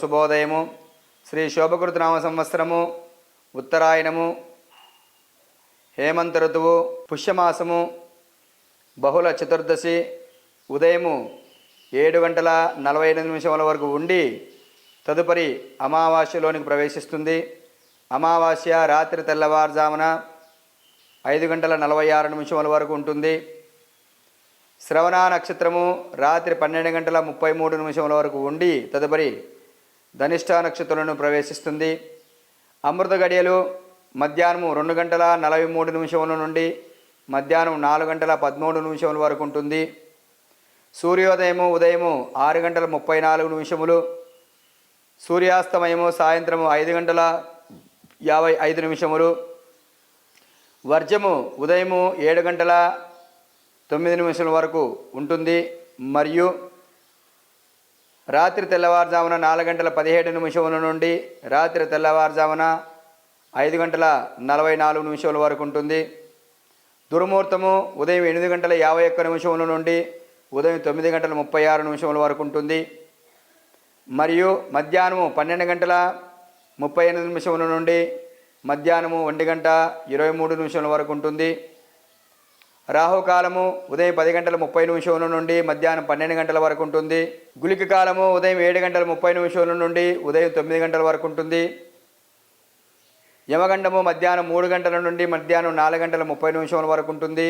శుభోదయము. శ్రీ శోభకృతనామ సంవత్సరము ఉత్తరాయణము హేమంత ఋతువు పుష్యమాసము బహుళ చతుర్దశి ఉదయము ఏడు గంటల నలభై ఎనిమిది నిమిషముల వరకు ఉండి తదుపరి అమావాస్యలోనికి ప్రవేశిస్తుంది. అమావాస్య రాత్రి తెల్లవారుజామున ఐదు గంటల నలభై ఆరు నిమిషముల వరకు ఉంటుంది. శ్రవణ నక్షత్రము రాత్రి పన్నెండు గంటల ముప్పై మూడు నిమిషముల వరకు ఉండి తదుపరి ధనిష్ట నక్షత్రంలో ప్రవేశిస్తుంది. అమృత గడియలు మధ్యాహ్నం రెండు గంటల నలభై మూడు నిమిషముల నుండి మధ్యాహ్నం నాలుగు గంటల పదమూడు నిమిషముల వరకు ఉంటుంది. సూర్యోదయము ఉదయము ఆరు గంటల ముప్పై నాలుగు నిమిషములు. సూర్యాస్తమయము సాయంత్రము ఐదు గంటల యాభై ఐదు నిమిషములు. వర్జము ఉదయము ఏడు గంటల తొమ్మిది నిమిషాల వరకు ఉంటుంది. మరియు రాత్రి తెల్లవారుజామున నాలుగు గంటల పదిహేడు నిమిషముల నుండి రాత్రి తెల్లవారుజామున ఐదు గంటల నలభై నాలుగు నిమిషముల వరకు ఉంటుంది. దుర్ముహూర్తము ఉదయం ఎనిమిది గంటల యాభై ఒక్క నిమిషముల నుండి ఉదయం తొమ్మిది గంటల ముప్పై ఆరు నిమిషముల వరకు ఉంటుంది. మరియు మధ్యాహ్నము పన్నెండు గంటల ముప్పై ఎనిమిది నిమిషముల నుండి మధ్యాహ్నము ఒంటి గంట ఇరవై మూడు నిమిషముల వరకు ఉంటుంది. రాహుకాలము ఉదయం పది గంటల ముప్పై నిమిషముల నుండి మధ్యాహ్నం పన్నెండు గంటల వరకు ఉంటుంది. గులిక కాలము ఉదయం ఏడు గంటల ముప్పై నిమిషముల నుండి ఉదయం తొమ్మిది గంటల వరకు ఉంటుంది. యమగండము మధ్యాహ్నం మూడు గంటల నుండి మధ్యాహ్నం నాలుగు గంటల ముప్పై నిమిషముల వరకు ఉంటుంది.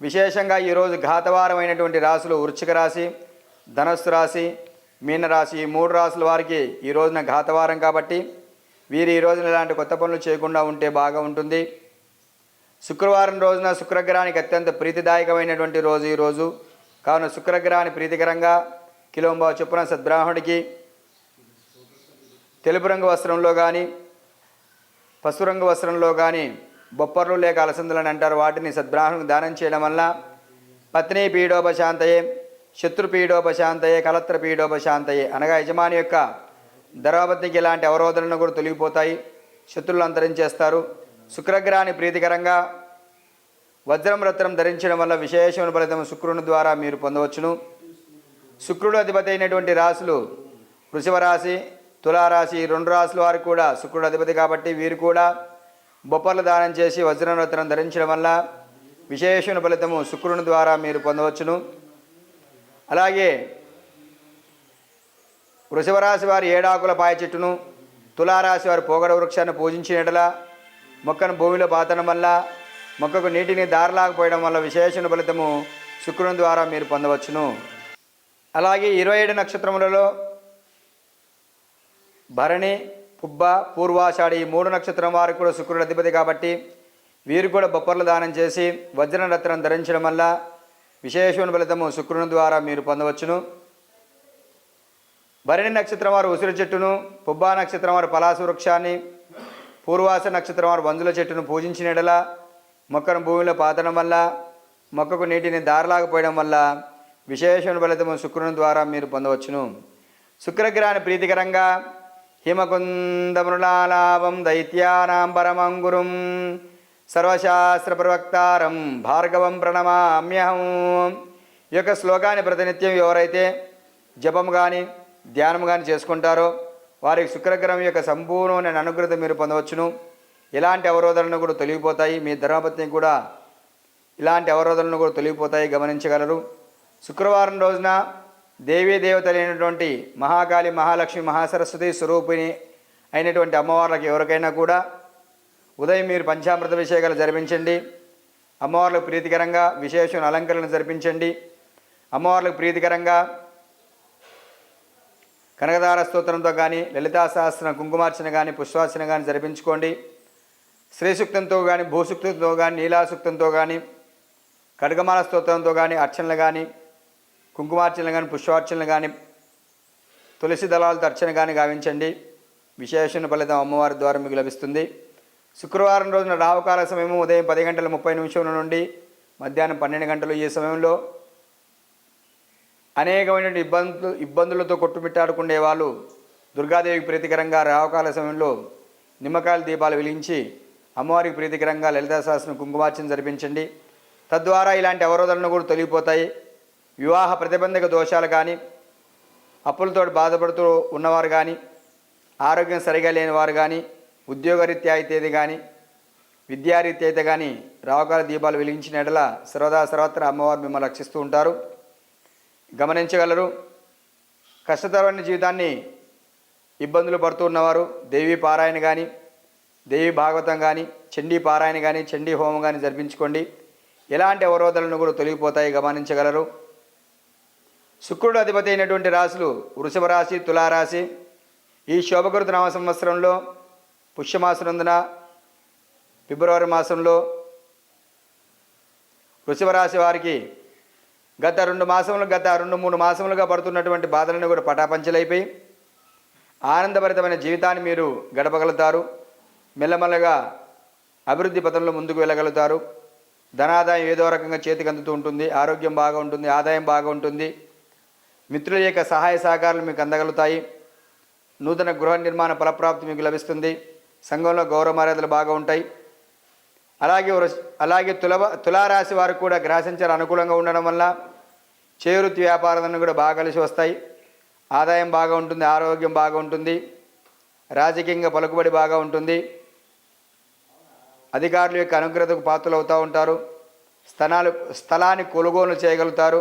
విశేషంగా ఈరోజు ఘాతవారం అయినటువంటి రాశులు వృచ్చిక రాశి ధనస్సు రాశి మీనరాశి ఈ మూడు రాశుల వారికి ఈ రోజున ఘాతవారం కాబట్టి వీరు ఈ రోజున ఇలాంటి కొత్త పనులు చేయకుండా ఉంటే బాగా ఉంటుంది. శుక్రవారం రోజున శుక్రగ్రహానికి అత్యంత ప్రీతిదాయకమైనటువంటి రోజు ఈరోజు కావున శుక్రగ్రహాన్ని ప్రీతికరంగా కిలోంబా చొప్పున సద్బ్రాహ్మణుడికి తెలుపు రంగు వస్త్రంలో కానీ పసుపు రంగు వస్త్రంలో కానీ బొప్పర్లు లేక అలసందులని అంటారు. వాటిని సద్బ్రాహ్మణునికి దానం చేయడం వల్ల పత్ని పీడోపశాంతయే శత్రు పీడోపశాంతయే కలత్ర పీడోపశాంతయే అనగా యజమాని యొక్క ధరాపత్నికి ఇలాంటి అవరోధనలు కూడా తొలగిపోతాయి. శత్రువులు అంతరించేస్తారు. శుక్రగ్రహాన్ని ప్రీతికరంగా వజ్రం రత్నం ధరించడం వల్ల విశేషమైన ఫలితం శుక్రుని ద్వారా మీరు పొందవచ్చును. శుక్రుడు అధిపతి అయినటువంటి రాశులు వృషభ రాశి తులారాశి రెండు రాశుల వారు కూడా శుక్రుడు అధిపతి కాబట్టి వీరు కూడా బొప్పర్లు దానం చేసి వజ్రం రత్నం ధరించడం వల్ల విశేషమైన ఫలితము శుక్రుని ద్వారా మీరు పొందవచ్చును. అలాగే వృషభరాశి వారి ఏడాకుల పాయ చెట్టును తులారాశి వారి పోగడ వృక్షాన్ని పూజించినట్లా మొక్కను భూమిలో పాతడం వల్ల మొక్కకు నీటిని దారలాగపోయడం వల్ల విశేషణ ఫలితము శుక్రుని ద్వారా మీరు పొందవచ్చును. అలాగే ఇరవై ఏడు నక్షత్రములలో భరణి పుబ్బ పూర్వాషాఢి ఈ మూడు నక్షత్రం వారికి కూడా శుక్రుడు అధిపతి కాబట్టి వీరు కూడా బొప్పర్లు దానం చేసి వజ్ర రత్నం ధరించడం వల్ల విశేషమైన ఫలితము శుక్రుని ద్వారా మీరు పొందవచ్చును. భరణి నక్షత్రం వారు ఉసిరి చెట్టును పుబ్బా నక్షత్రం వారు పలాసు వృక్షాన్ని పూర్వాస నక్షత్రం వారు బంధుల చెట్టును పూజించిన మొక్కను భూమిలో పాతడం వల్ల మొక్కకు నీటిని దారలాగపోయడం వల్ల విశేషమైన ఫలితము శుక్రుని ద్వారా మీరు పొందవచ్చును. శుక్రగ్రహాన్ని ప్రీతికరంగా హిమకుందమృలాలాభం దైత్యానాం పరమంగురుం సర్వశాస్త్ర ప్రవక్తారం భార్గవం ప్రణమామ్యహం. ఈ యొక్క శ్లోకాన్ని ప్రతినిత్యం ఎవరైతే జపం కానీ ధ్యానం కానీ చేసుకుంటారో వారికి శుక్రగ్రహం యొక్క సంపూర్ణమైన అనుగ్రహత మీరు పొందవచ్చును. ఇలాంటి అవరోధాలను కూడా తొలగిపోతాయి. మీ ధర్మపత్ని కూడా ఇలాంటి అవరోధాలను కూడా తొలగిపోతాయి. గమనించగలరు. శుక్రవారం రోజున దేవీ దేవతలైనటువంటి మహాకాళి మహాలక్ష్మి మహాసరస్వతి స్వరూపిణి అయినటువంటి అమ్మవార్లకు ఎవరికైనా కూడా ఉదయం మీరు పంచామృత విషయాలు జరిపించండి. అమ్మవార్లకు ప్రీతికరంగా విశేషమైన అలంకరణ జరిపించండి. అమ్మవార్లకు ప్రీతికరంగా కనకదార స్తోత్రంతో కానీ లలితా సహస్రం కుంకుమార్చన కానీ పుష్పార్చన కానీ జరిపించుకోండి. శ్రీసూక్తంతో కానీ భూసూక్తంతో కానీ నీలాసూక్తంతో కానీ ఖడ్గమాల స్తోత్రంతో కానీ అర్చనలు కానీ కుంకుమార్చనలు కానీ పుష్పార్చనలు కానీ తులసి దళాలతో అర్చన కానీ గావించండి. విశేషణ ఫలితం అమ్మవారి ద్వారా మీకు లభిస్తుంది. శుక్రవారం రోజున రావుకాల సమయం ఉదయం పది గంటల ముప్పై నిమిషముల నుండి మధ్యాహ్నం పన్నెండు గంటలు ఈ సమయంలో. అనేకమైనటువంటి ఇబ్బందులు ఇబ్బందులతో కొట్టుమిట్టాడుకునే వాళ్ళు దుర్గాదేవికి ప్రీతికరంగా రావకాల సమయంలో నిమ్మకాయల దీపాలు వెలిగించి అమ్మవారికి ప్రీతికరంగా లలితా కుంకుమార్చన జరిపించండి. తద్వారా ఇలాంటి అవరోధనలు కూడా తొలగిపోతాయి. వివాహ ప్రతిబంధక దోషాలు కానీ అప్పులతో బాధపడుతూ ఉన్నవారు కానీ ఆరోగ్యం సరిగా లేని వారు కానీ ఉద్యోగరీత్యా అయితే కానీ విద్యారీత్యా అయితే కానీ రావకాల దీపాలు వెలిగించిన ఎడల సర్వదా సర్వత్రా అమ్మవారు మిమ్మల్ని రక్షిస్తూ ఉంటారు. గమనించగలరు. కష్టతరమైన జీవితాన్ని ఇబ్బందులు పడుతూ ఉన్నవారు దేవి పారాయణ కానీ దేవి భాగవతం కానీ చండీ పారాయణ కానీ చండీ హోమం కానీ జరిపించుకోండి. ఎలాంటి అవరోధాలను కూడా తొలగిపోతాయి గమనించగలరు. శుక్రుడు అధిపతి అయినటువంటి రాశులు వృషభ రాశి తులారాశి. ఈ శోభకృత నామ సంవత్సరంలో పుష్యమాసనందున ఫిబ్రవరి మాసంలో వృషభ రాశి వారికి గత రెండు మాసములు గత రెండు మూడు మాసములుగా పడుతున్నటువంటి బాధలను కూడా పటాపంచలైపోయి ఆనందభరితమైన జీవితాన్ని మీరు గడపగలుగుతారు. మెల్లమెల్లగా అభివృద్ధి పథంలో ముందుకు వెళ్ళగలుగుతారు. ధనాదాయం ఏదో రకంగా చేతికి అందుతూ ఉంటుంది. ఆరోగ్యం బాగా ఉంటుంది ఆదాయం బాగా ఉంటుంది. మిత్రుల యొక్క సహాయ సహకారాలు మీకు అందగలుగుతాయి. నూతన గృహ నిర్మాణ ఫలప్రాప్తి మీకు లభిస్తుంది. సంఘంలో గౌరవ మర్యాదలు బాగా ఉంటాయి. అలాగే అలాగే తుల తులారాశి వారికి కూడా గ్రహ అనుకూలంగా ఉండడం వల్ల చేరుతి వ్యాపారాలను కూడా బాగా కలిసి వస్తాయి. ఆదాయం బాగా ఉంటుంది ఆరోగ్యం బాగా ఉంటుంది రాజకీయంగా పలుకుబడి బాగా ఉంటుంది. అధికారుల యొక్క అనుగ్రహతకు పాత్రలు అవుతూ ఉంటారు. స్థలాలు స్థలాన్ని కొనుగోలు చేయగలుగుతారు.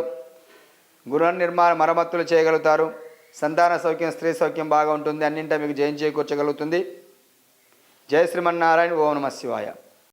గృహ నిర్మాణ మరమ్మతులు చేయగలుగుతారు. సంతాన సౌఖ్యం స్త్రీ సౌఖ్యం బాగా ఉంటుంది. అన్నింటా మీకు జయం చేకూర్చగలుగుతుంది. జయ శ్రీమన్నారాయణ ఓం నమ శివాయ.